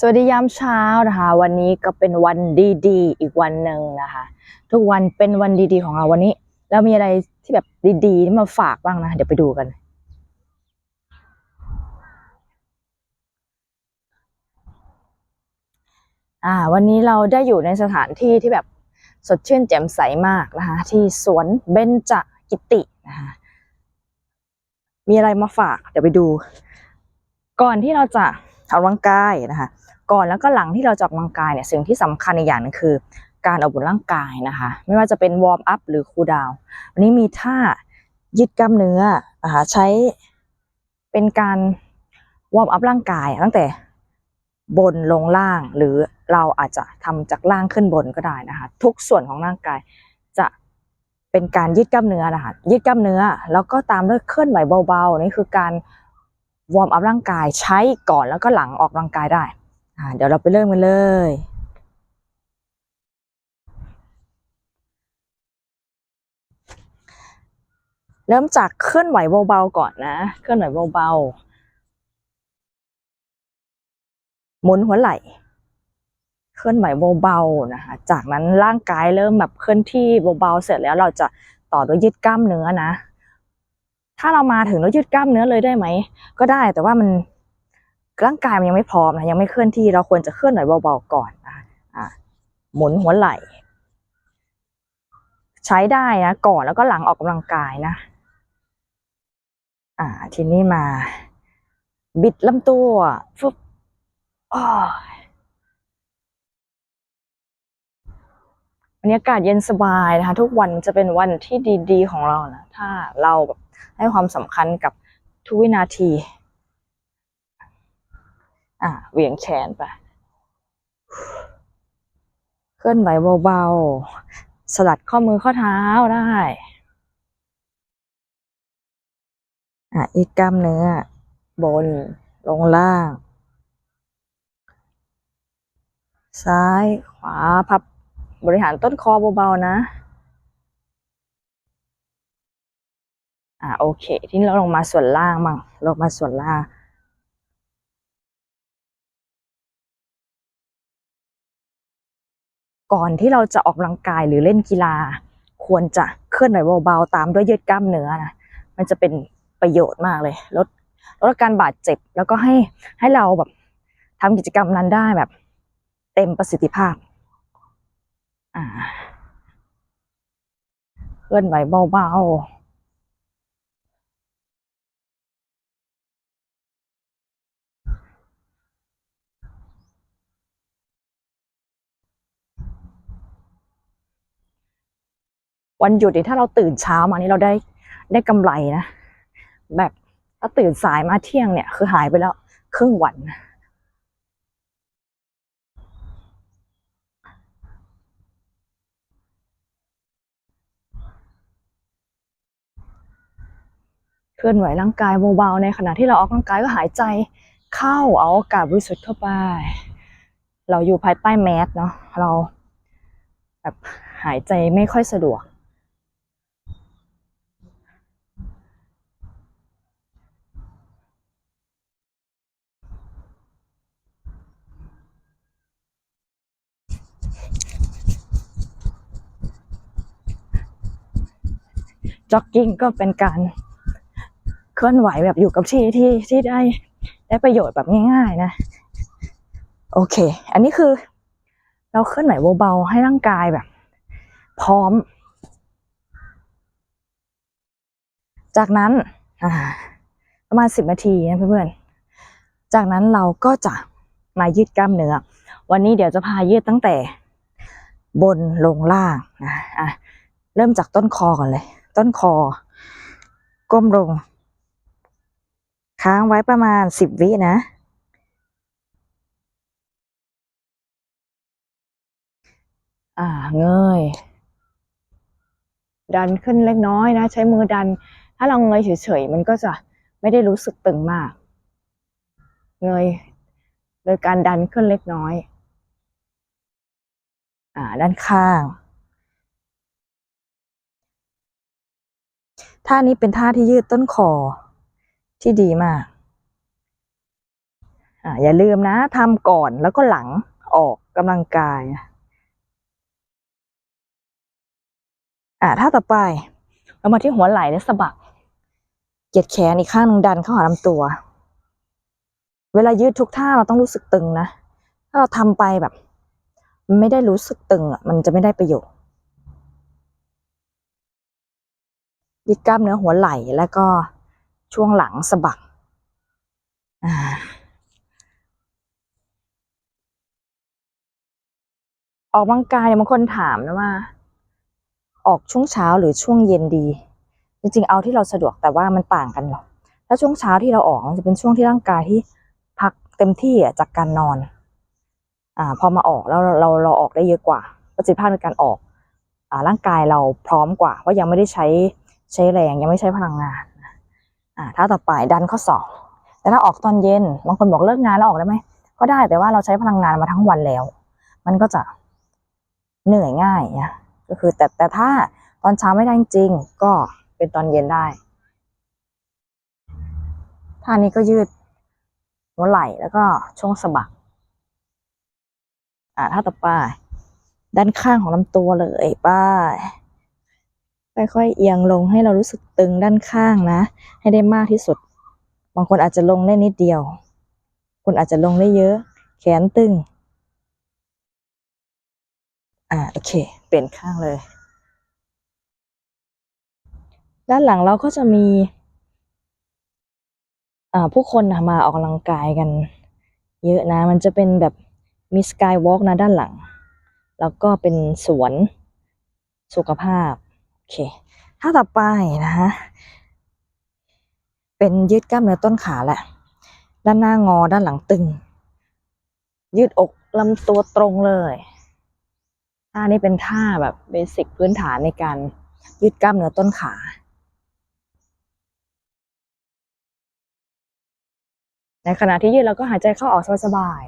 สวัสดียามเช้านะคะ วันนี้ก็เป็นวันดีๆ อีกวันหนึ่งนะคะ ทุกวันเป็นวันดีๆ ของเราวันนี้เรามีอะไรที่แบบดีๆที่มาฝากบ้างนะ เดี๋ยวไปดูกัน อ่า วันนี้เราได้อยู่ในสถานที่ที่แบบสดชื่นแจ่มใสมากนะคะ ที่สวนเบญจกิตินะคะมีอะไรมาฝาก เดี๋ยวไปดู ก่อนที่เราจะออกกำลังกายนะคะ ก่อนแล้วก็หลังที่เราจะออกกำลังกายเนี่ยสิ่งที่สำคัญอีกอย่างนึงคือ การออกกำลังร่างกายนะคะ ไม่ว่าจะเป็นวอร์มอัพหรือคูลดาวน์วันนี้มีท่ายืดกล้ามเนื้อนะคะใช้เป็นการวอร์มอัพร่างกายตั้งแต่บนลงล่างหรือเราอาจจะทำจากล่างขึ้นบนก็ได้นะคะ ทุกส่วนของร่างกายจะเป็นการยืดกล้ามเนื้อนะคะยืดกล้ามเนื้อ แล้วก็ตามด้วยเคลื่อนไหวเบาๆนี่คือการวอร์มอัพร่างกายใช้ก่อนแล้วก็หลังออกกำลังกายได้ อ่าเดี๋ยวเราไปเริ่มกันเลย เริ่มจากเคลื่อนไหวเบาๆก่อนนะ เคลื่อนไหวเบาๆหมุนหัวไหล่เคลื่อนไหวเบาๆนะคะ จากนั้นร่างกายเริ่มแบบเคลื่อนที่เบาๆเสร็จแล้วเราจะต่อด้วยยืดกล้ามเนื้อนะ ถ้าเรามาถึงแล้วยืดกล้ามเนื้อเลยได้ไหม ก็ได้แต่ว่ามัน ร่างกายมันยังไม่พร้อมนะยังไม่เคลื่อนที่เราควรจะเคลื่อนไหวเบาๆก่อนนะคะอะหมุนหัวไหล่ ใช้ได้นะก่อนแล้วก็หลังออกกำลังกายนะ อ่า ทีนี้มา บิดลำตัวฟึบอ้อยบรรยากาศเย็นสบายนะคะ ทุกวันจะเป็นวันที่ดี ๆ ของเรานะถ้าเราแบบให้ความสำคัญกับทุกวินาที อะเหวี่ยงแขนไป เคลื่อนไหวเบาๆ สลัดข้อมือข้อเท้าได้ อะ อีกกล้ามเนื้อ บน ลงล่าง ซ้ายขวาพับบริหารต้นคอเบาๆนะ อะโอเค ทีนี้เราลงมาส่วนล่างมั่งลงมาส่วนล่าง ก่อนที่เราจะออกกำลังกายหรือเล่นกีฬา ควรจะเคลื่อนไหวเบาๆ ตามด้วยยืดกล้ามเนื้อนะมันจะเป็นประโยชน์มากเลยลดลดอาการบาดเจ็บ แล้วก็ให้ให้เราแบบทำกิจกรรมนั้นได้แบบ เต็มประสิทธิภาพอ่าเคลื่อนไหวเบาๆ วันหยุดนี่ถ้าเราตื่นเช้ามานี่เราได้ได้กำไรนะ แบบถ้าตื่นสายมาเที่ยงเนี่ย คือหายไปแล้วครึ่งวัน เคลื่อนไหวร่างกายเบาๆในขณะที่เราออกกำลังกายก็หายใจเข้าเอาอากาศบริสุทธิ์เข้าไป เราอยู่ภายใต้แมสเนาะเราแบบหายใจไม่ค่อยสะดวก จ็อกกิ้งก็เป็นการเคลื่อนไหวแบบอยู่กับที่ที่ที่ได้ได้ประโยชน์แบบง่ายๆนะ โอเค อันนี้คือ เราเคลื่อนไหวเบาๆให้ร่างกายแบบ พร้อม จากนั้นประมาณสิบนาทีนะเพื่อนๆ จากนั้นเราก็จะมายืดกล้ามเนื้อ วันนี้เดี๋ยวจะพายืดตั้งแต่บนลงล่างนะอะเริ่มจากต้นคอก่อนเลย ต้นคอ ก้มลง ค้างไว้ประมาณสิบวินะ อ่าเงย ดันขึ้นเล็กน้อยนะ ใช้มือดัน ถ้าเราเงยเฉยๆ มันก็จะไม่ได้รู้สึกตึงมาก เงย โดยการดันขึ้นเล็กน้อย อ่า ด้านข้าง ท่านี้เป็นท่าที่ยืดต้นคอที่ดีมากอ่าอย่าลืมนะทำก่อนแล้วก็หลังออกกำลังกายอ่าถ้าต่อไปเรามาที่หัวไหล่และสะบักเหยียดแขนอีกข้างนึงดันเข้าหาลำตัว เวลายืดทุกท่าเราต้องรู้สึกตึงนะ ถ้าเราทำไปแบบ ไม่ได้รู้สึกตึงอะมันจะไม่ได้ประโยชน์ ยืดกล้ามเนื้อหัวไหล่แล้วก็ช่วงหลังสะบักอ่าออกกำลังกายบางคนถามนะว่า ออกช่วงเช้าหรือช่วงเย็นดี จริงๆ เอาที่เราสะดวกแต่ว่ามันต่างกันหรอกถ้าช่วงเช้าที่เราออกมันจะเป็นช่วงที่ร่างกายที่พักเต็มที่จากการนอน อ่า พอมาออกแล้วเราเราเราออกได้เยอะกว่า ประสิทธิภาพในการออก อ่าร่างกายเราพร้อมกว่าเพราะยังไม่ได้ใช้ ใช้แรงยังไม่ใช้พลังงานอ่าถ้าต่อไปดันข้อศอกแต่ถ้าออกตอนเย็นบางคนบอกเลิกงานแล้วออกได้ไหมก็ได้แต่ว่าเราใช้พลังงานมาทั้งวันแล้ว มันก็จะเหนื่อยง่ายนะก็คือแต่แต่ถ้าตอนเช้าไม่ได้จริงก็เป็นตอนเย็นได้ท่านี้ก็ยืดหัวไหล่แล้วก็ช่วงสะบักอ่าถ้าต่อไปด้านข้างของลำตัวเลยป้าย ค่อยๆเอียงลงให้เรารู้สึกตึงด้านข้างนะ ให้ได้มากที่สุด บางคนอาจจะลงได้นิดเดียว คุณอาจจะลงได้เยอะ แขนตึง อ่าโอเค เปลี่ยนข้างเลย ด้านหลังเราก็จะมีอ่าผู้คนนะมาออกกำลังกายกัน เยอะนะ มันจะเป็นแบบมีสกายวอล์กนะด้านหลัง แล้วก็เป็นสวนสุขภาพ เคถ้าต่อไปนะฮะ เป็นยืดกล้ามเนื้อต้นขาแหละ ด้านหน้างอด้านหลังตึง ยืดอกลำตัวตรงเลย ท่านี้เป็นท่าแบบเบสิกพื้นฐานในการยืดกล้ามเนื้อต้นขาในขณะที่ยืดเราก็หายใจเข้าออกสบาย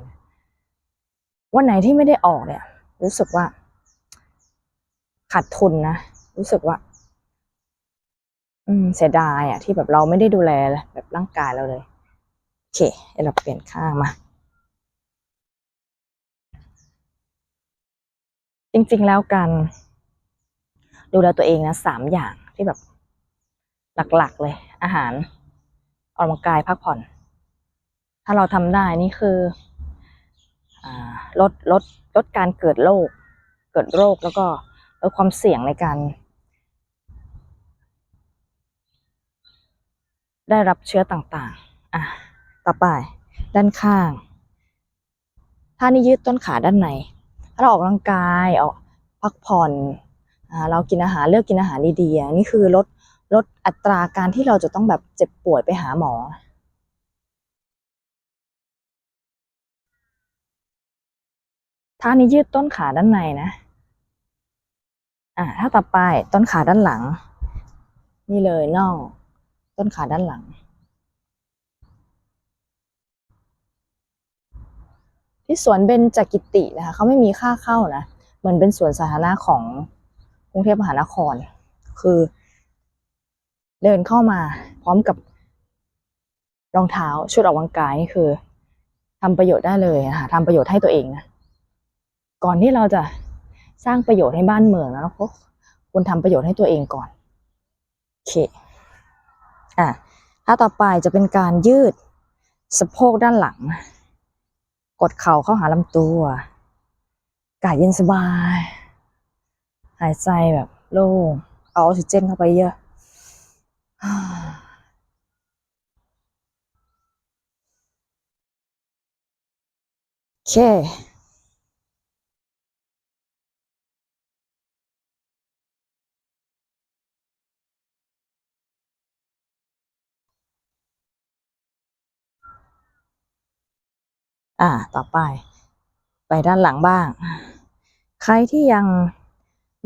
ๆวันไหนที่ไม่ได้ออกเนี่ย รู้สึกว่า ขาดทุนนะ รู้สึกว่า อืม เสียดายอะที่แบบเราไม่ได้ดูแลแบบร่างกายเราเลย โอเคเดี๋ยวเราเปลี่ยนข้างมา จริง ๆ แล้วการดูแลตัวเองนะสามอย่างที่แบบ หลักๆเลย อาหารออกกำลังกายพักผ่อน ถ้าเราทำได้นี่คืออลดลดลดการเกิดโรคเกิดโรคแล้วก็ลดความเสี่ยงในการ ได้รับเชื้อต่างๆ อะ ต่อไป ด้านข้าง ถ้านี่ยืดต้นขาด้านใน ถ้าเราออกกำลังกายออกพักผ่อน อ่า เรากินอาหารเลือกกินอาหารดีๆอะนี่คือลดลดอัตราการที่เราจะต้องแบบเจ็บป่วยไปหาหมอ ท่านี้ยืดต้นขาด้านในนะ อ่าถ้าต่อไปต้นขาด้านหลัง นี่เลยน่อง ต้นขาด้านหลัง ที่สวนเบญจกิตินะคะเขาไม่มีค่าเข้านะเหมือนเป็นสวนสาธารณะของกรุงเทพมหานคร คือ เดินเข้ามาพร้อมกับรองเท้าชุดออกกำลังกายนี่คือทำประโยชน์ได้เลยนะคะทำประโยชน์ให้ตัวเองนะก่อนที่เราจะสร้างประโยชน์ให้บ้านเมืองนะเราก็ควรทำประโยชน์ให้ตัวเองก่อนโอเค อะถ้าต่อไปจะเป็นการยืดสะโพกด้านหลัง กดเข่าเข้าหาลำตัวกาศเย็นสบาย หายใจแบบโล่ง เอาออกซิเจนเข้าไปเยอะโอเค อ่า ต่อไป ไปด้านหลังบ้าง ใครที่ยัง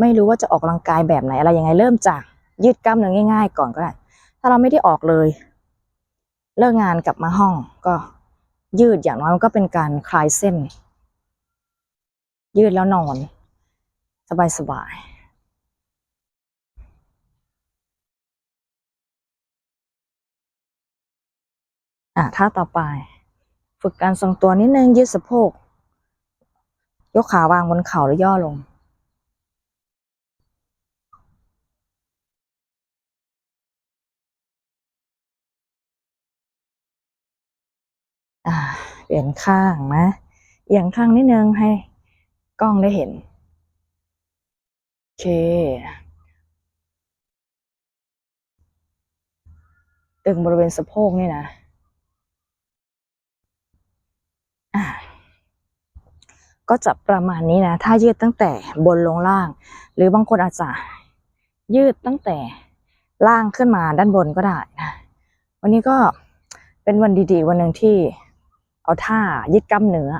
ไม่รู้ว่าจะออกกำลังกายแบบไหนอะไรยังไงเริ่มจากยืดกล้ามเนื้อง่าย ๆ ก่อนก็ได้ ถ้าเราไม่ได้ออกเลย เลิกงานกลับมาห้องก็ยืดอย่างน้อยมันก็เป็นการคลายเส้น ยืดแล้วนอน สบายๆอ่าท่าต่อไป ฝึกการทรงตัวนิดนึงยืดสะโพก ยกขาวางบนเข่าแล้วย่อลง เปลี่ยนข้างนะเอียงข้างนิดนึงให้กล้องได้เห็น โอเค ตึงบริเวณสะโพกนี่นะ อ่า ก็จะประมาณนี้นะ ถ้ายืดตั้งแต่บนลงล่าง หรือบางคนอาจจะยืดตั้งแต่ล่างขึ้นมาด้านบนก็ได้นะวันนี้ก็เป็นวันดีๆ วันหนึ่งที่เอาท่ายืดกล้ามเนื้อ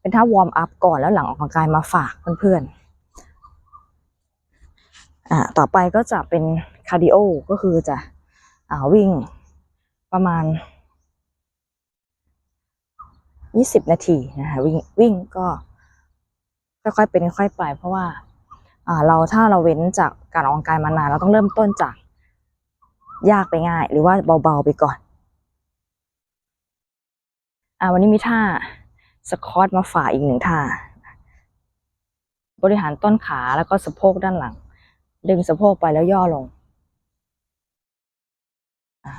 เป็นท่าวอร์มอัพก่อนแล้วหลังออกกำลังกายมาฝากเพื่อนๆอ่าต่อไปก็จะเป็นคาร์ดิโอก็คือจะอ่าวิ่งประมาณ 20 นาทีนะคะวิ่งวิ่งก็ ค่อยๆเป็นค่อยไป เพราะว่าเราถ้าเราเว้นจากการออกกำลังกายมานานเราต้องเริ่มต้นจาก ยากไปง่าย หรือว่าเบาๆไปก่อนอ่าวันนี้มีท่าสควอตมาฝ่าอีกหนึ่งท่า บริหารต้นขาแล้วก็สะโพกด้านหลัง ดึงสะโพกไปแล้วย่อลงอ่า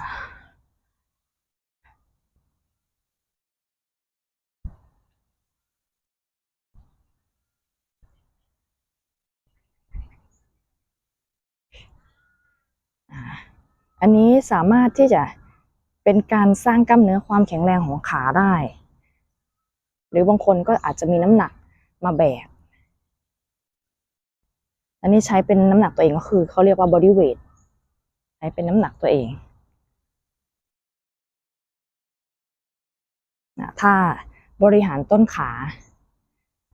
อ่า อันนี้สามารถที่จะเป็นการสร้างกล้ามเนื้อความแข็งแรงของขาได้ หรือบางคนก็อาจจะมีน้ำหนักมาแบก อันนี้ใช้เป็นน้ำหนักตัวเองก็คือเขาเรียกว่า body weight ใช้เป็นน้ำหนักตัวเองนะถ้าบริหารต้นขา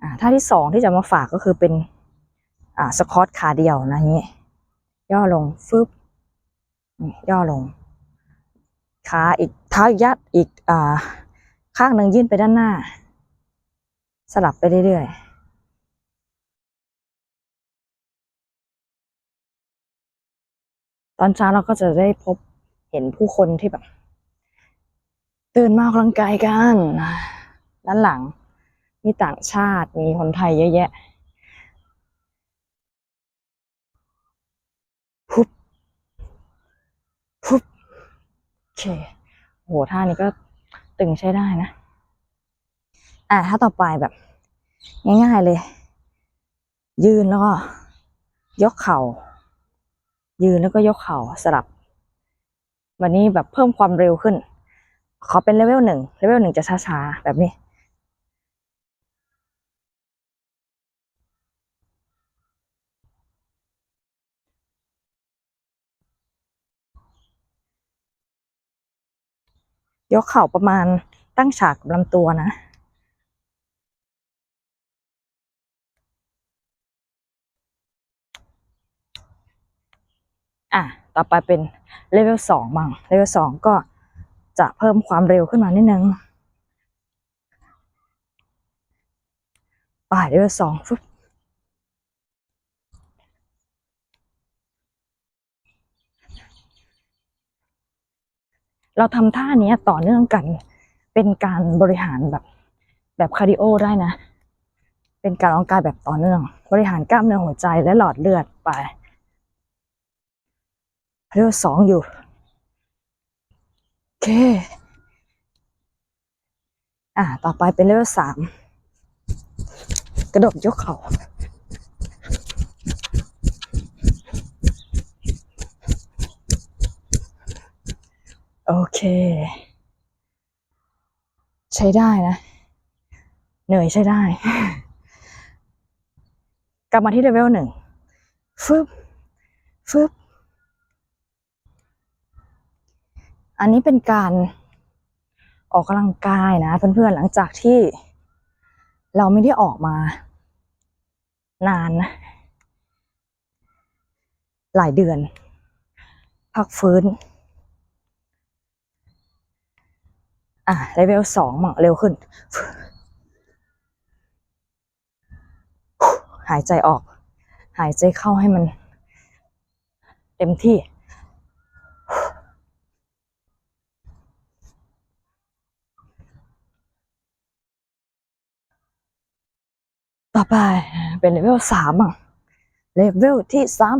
อ่าท่าที่สองที่จะมาฝากก็คือเป็นสควอตขาเดียวนะนี้ย่อลงฟึบนี่ ย่อลง ขาอีกเท้าอีกยัดอีกอ่าข้างหนึ่งยื่นไปด้านหน้า สลับไปเรื่อยๆตอนเช้าเราก็จะได้พบเห็นผู้คนที่แบบตื่นมาออกกำลังกายกัน ด้านหลัง มีต่างชาติมีคนไทยเยอะแยะ พุบ พุบโอเคโหท่านี้ก็ตึงใช้ได้นะ อะถ้าต่อไปแบบ ง่ายๆเลย ยืนแล้วก็ยกเข่า ยืนแล้วก็ยกเข่าสลับ วันนี้แบบเพิ่มความเร็วขึ้น ขอเป็นเลเวลหนึ่งเลเวลหนึ่งจะช้าๆ แบบนี้ ยกเข่าประมาณตั้งฉากกับลำตัวนะอะต่อไปเป็นเลเวลสองบ้งเลเวลสองก็จะเพิ่มความเร็วขึ้นมานิดนึงไปเลเวลสองฟึบ เราทำท่านี้ต่อเนื่องกัน เป็นการบริหารแบบแบบคาร์ดิโอได้นะ เป็นการออกกำลังกายแบบต่อเนื่อง บริหารกล้ามเนื้อหัวใจและหลอดเลือดไปเลเวลสองอยู่ โอเค อ่า ต่อไปเป็นเลเวลสามกระโดดยกเขา่า โอเค ใช้ได้นะ เหนื่อยใช้ได้ กลับมาที่เลเวลหนึ่งฟึบฟึบอันนี้เป็นการออกกำลังกายนะ เพื่อนๆหลังจากที่เราไม่ได้ออกมานานนะหลายเดือน พักฟื้น อะเลเวลสองมั่งเร็วขึ้น หายใจออก หายใจเข้าให้มัน เต็มที่ ต่อไปเป็นเลเวลสามอะเลเวลที่สาม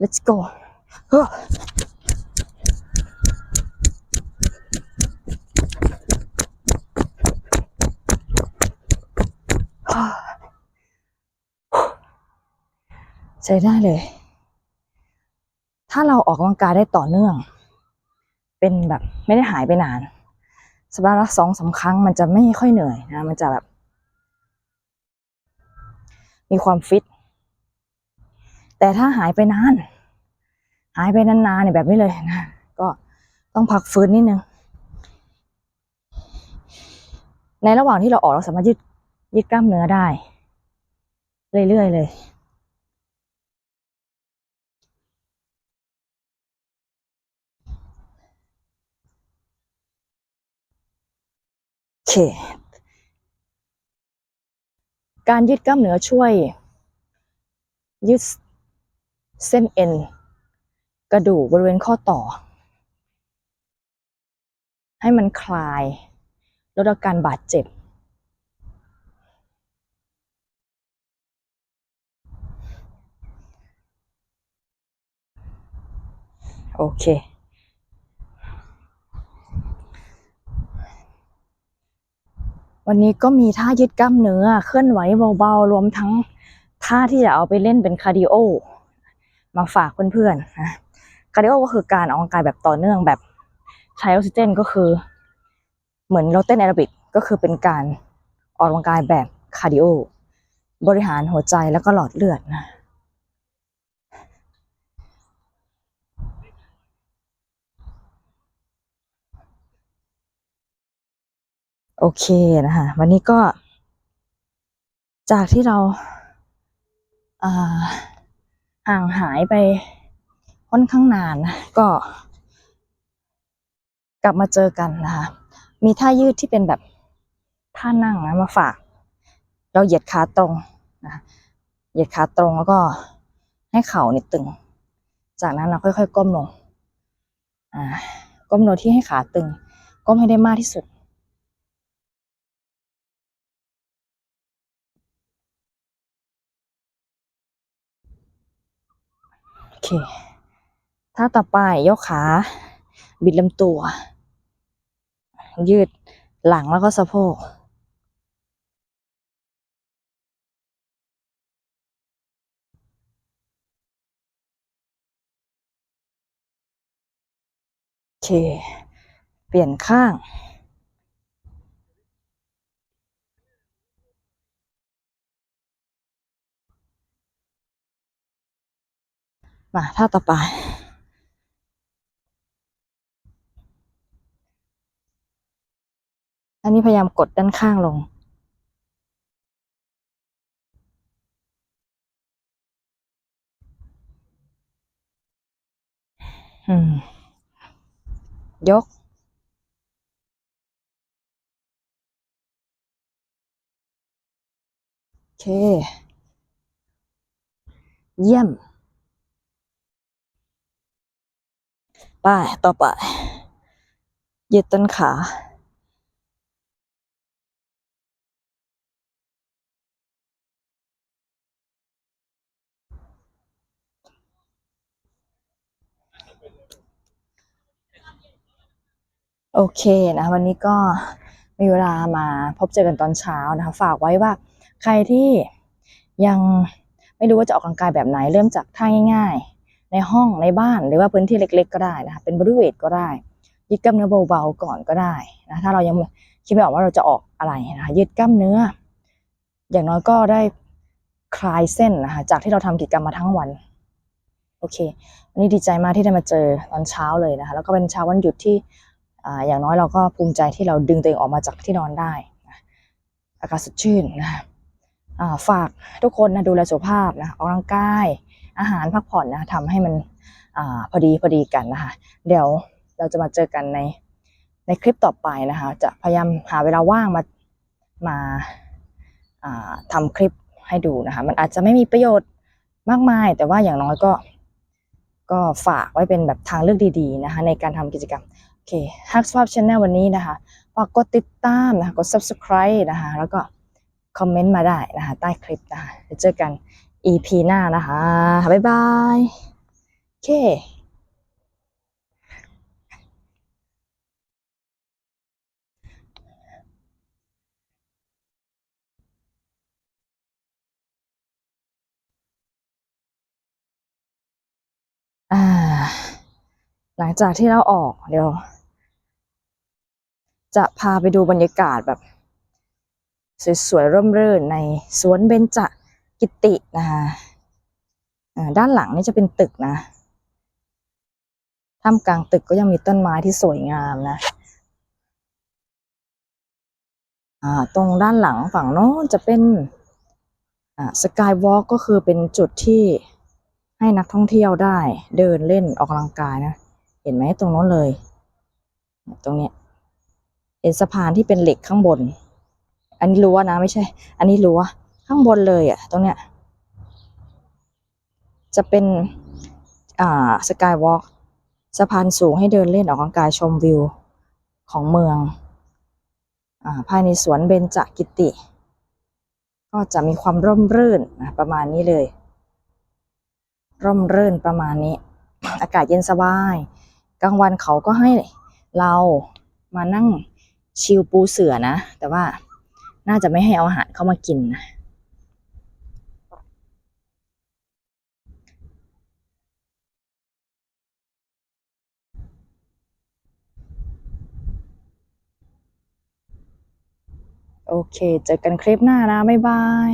let's go ใช้ได้เลย ถ้าเราออกกำลังกายได้ต่อเนื่อง เป็นแบบไม่ได้หายไปนาน สัปดาห์ละสองสามครั้งมันจะไม่ค่อยเหนื่อยนะ มันจะแบบ มีความฟิต แต่ถ้าหายไปนาน หายไปนานๆเนี่ยแบบนี้เลยนะ ก็ต้องพักฟื้นนิดนึง ในระหว่างที่เราออกเราสามารถยืด ยืดกล้ามเนื้อได้ เรื่อยๆเลยโอเคการยืดกล้ามเนื้อช่วย ยืดเส้นเอ็น กระดูกบริเวณข้อต่อ ให้มันคลายลดอาการบาดเจ็บ โอเค วันนี้ก็มีท่ายืดกล้ามเนื้อ เคลื่อนไหวเบาๆ รวมทั้งท่าที่จะเอาไปเล่นเป็นคาร์ดิโอ มาฝากเพื่อนๆนะคาร์ดิโอก็คือการออกกำลังกายแบบต่อเนื่องแบบใช้ออกซิเจนก็คือ เหมือนเราเต้นแอโรบิกก็คือเป็นการออกกำลังกายแบบคาร์ดิโอบริหารหัวใจแล้วก็หลอดเลือดนะ โอเคนะคะวันนี้ก็ จากที่เราอ่าห่างหายไปค่อนข้างนานก็ กลับมาเจอกันนะคะมีท่ายืดที่เป็นแบบท่านั่งนะมาฝาก เราเหยียดขาตรงนะเหยียดขาตรงแล้วก็ให้เข่าเนี่ยตึง จากนั้นเราค่อยๆ ก้มลงอ่าก้มลงที่ให้ขาตึง ก้มให้ได้มากที่สุด เคถ้าต่อไปยกขา บิดลำตัว ยืดหลังแล้วก็สะโพกโอเค เปลี่ยนข้าง มาท่าต่อไปอันนี้พยายามกดด้านข้างลง ยก โอเค เยี่ยม ไปต่อไปยืดต้นขาโอเคนะวันนี้ก็มีเวลามาพบเจอกันตอนเช้านะคะฝากไว้ว่าใครที่ยังไม่รู้ว่าจะออกกำลังกายแบบไหนเริ่มจากท่าง่าย ๆ ในห้องในบ้านหรือว่าพื้นที่เล็ก ๆ ก็ได้นะคะเป็นบริเวณก็ได้ยืดกล้ามเนื้อเบาๆก่อนก็ได้นะถ้าเรายังคิดไม่ออกว่าเราจะออกอะไรนะคะยืดกล้ามเนื้อ อย่างน้อยก็ได้คลายเส้นนะคะจากที่เราทำกิจกรรมมาทั้งวันโอเควันนี้ดีใจมากที่ได้มาเจอตอนเช้าเลยนะคะแล้วก็เป็นเช้าวันหยุดที่ออย่างน้อยเราก็ภูมิใจที่เราดึงตัวเองออกมาจากที่นอนได้นะอากาศสดชื่นนะคะฝากทุกคนนะดูแลสุขภาพนะออกกำลังกาย อาหารพักผ่อนนะทำให้มันอพอดีพอดีกันนะคะ เดี๋ยวเราจะมาเจอกันในในคลิปต่อไปนะคะ จะพยายามหาเวลาว่างมามาาทำคลิปให้ดูนะคะ มันอาจจะไม่มีประโยชน์มากมาย แต่ว่าอย่างน้อยก็ ก็ฝากไว้เป็นแบบทางเลือกดีๆนะคะ ในการทำกิจกรรม โอเคฮักสภาพชแนลวันนี้นะคะฝากกดติดตามนะคะ กด subscribe นะคะ แล้วก็คอมเมนต์มาได้นะคะ ใต้คลิปนะคะเดี๋ยวเจอกัน EP หน้านะคะ บ๊ายบายโอเค่าหลังจากที่เราออกเดี๋ยว จะพาไปดูบรรยากาศแบบ สวยๆร่มรื่นในสวนเบญจ กิตินะคะอ่าด้านหลังนี่จะเป็นตึกนะท่ามกลางตึกก็ยังมีต้นไม้ที่สวยงามนะอ่าตรงด้านหลังฝั่งโน้นจะเป็นอ่าสกายวอล์กก็คือเป็นจุดที่ให้นักท่องเที่ยวได้เดินเล่นออกกำลังกายนะ เห็นไหมตรงโน้นเลย ตรงเนี้ยเป็นสะพานที่เป็นเหล็กข้างบน อันนี้รั้วนะไม่ใช่ อันนี้รั้ว ข้างบนเลยอะ่ะ ตรงเนี้ย จะเป็น อ่าสกายวอล์กสะพานสูงให้เดินเล่นออกกำลังกายชมวิวของเมืองอ่าภายในสวนเบญจกิติ ก็จะมีความร่มรื่นนะประมาณนี้เลย ร่มรื่นประมาณนี้ อากาศเย็นสบาย กลางวันเขาก็ให้เรามานั่งชิลปูเสือนะ แต่ว่าน่าจะไม่ให้เอาอาหารเข้ามากินนะ โอเค เจอกันคลิปหน้านะ บ๊ายบาย